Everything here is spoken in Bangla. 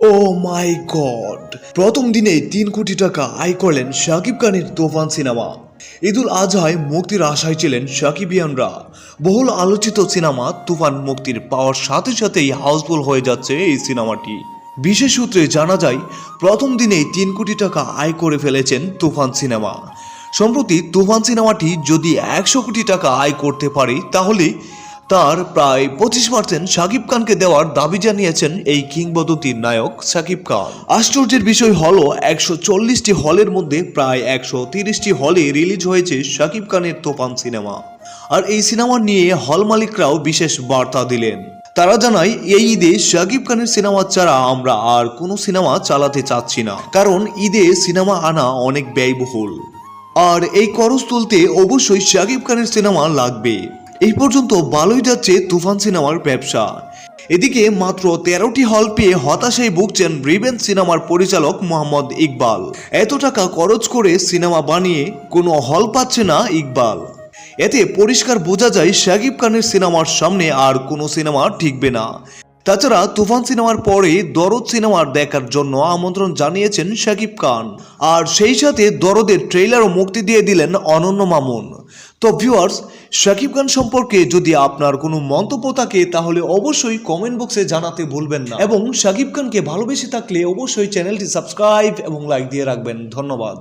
ও মাই গড। প্রথম দিনে তিন কোটি টাকা আয় করলেন শাকিব খানের তোফান সিনেমা। ঈদুল আজহায় মুক্তির আশায় ছিলেন শাকিবিয়ানরা বহুল আলোচিত সিনেমা তুফান মুক্তির পাওয়ার সাথে সাথেই হাউসফুল হয়ে যাচ্ছে এই সিনেমাটি। বিশেষ সূত্রে জানা যায়, প্রথম দিনেই তিন কোটি টাকা আয় করে ফেলেছেন তুফান সিনেমা। সম্প্রতি তুফান সিনেমাটি যদি একশো কোটি টাকা আয় করতে পারে, তাহলে তার প্রায় পঁচিশ পার্সেন্ট শাকিব খানকে দেওয়ার দাবি জানিয়েছেন এই কিংবদন্তির নায়ক শাকিব খান। আশ্চর্যের বিষয় হল, একশো চল্লিশটি হলের মধ্যে প্রায় একশো তিরিশটি হলে রিলিজ হয়েছে শাকিব খানের তোফান সিনেমা। আর এই সিনেমা নিয়ে হল মালিকরাও বিশেষ বার্তা দিলেন। তারা জানায়, এই ঈদে শাকিব খানের সিনেমা ছাড়া আমরা আর কোনো সিনেমা চালাতে চাচ্ছি না, কারণ ঈদে সিনেমা আনা অনেক ব্যয়বহুল। আর এই খরচ তুলতে অবশ্যই শাকিব খানের সিনেমা লাগবে। এই পর্যন্ত ভালোই যাচ্ছে তুফান সিনেমার ব্যবসা। এদিকে মাত্র তেরোটি হল পেয়ে হতাশায় ভুগছেন রিভেন সিনেমার পরিচালক মোহাম্মদ ইকবাল। এত টাকা খরচ করে সিনেমা বানিয়ে কোনো হল পাচ্ছে না ইকবাল। এতে পরিষ্কার বোঝা যায় শাকিব খানের সিনেমার সামনে আর কোনো সিনেমা ঠিকবে না। তাছাড়া তুফান সিনেমার পরে দরদ সিনেমার দেখার জন্য আমন্ত্রণ জানিয়েছেন শাকিব খান। আর সেই সাথে দরদের ট্রেইলারও মুক্তি দিয়ে দিলেন অনন্য মামুন। তো ভিউয়ার্স শাকিব খান সম্পর্কে যদি আপনার কোনো মন্তব্য থাকে, তাহলে অবশ্যই কমেন্ট বক্সে জানাতে ভুলবেন না। এবং শাকিব খানকে ভালোবেসে থাকলে অবশ্যই চ্যানেলটি সাবস্ক্রাইব এবং লাইক দিয়ে রাখবেন। ধন্যবাদ।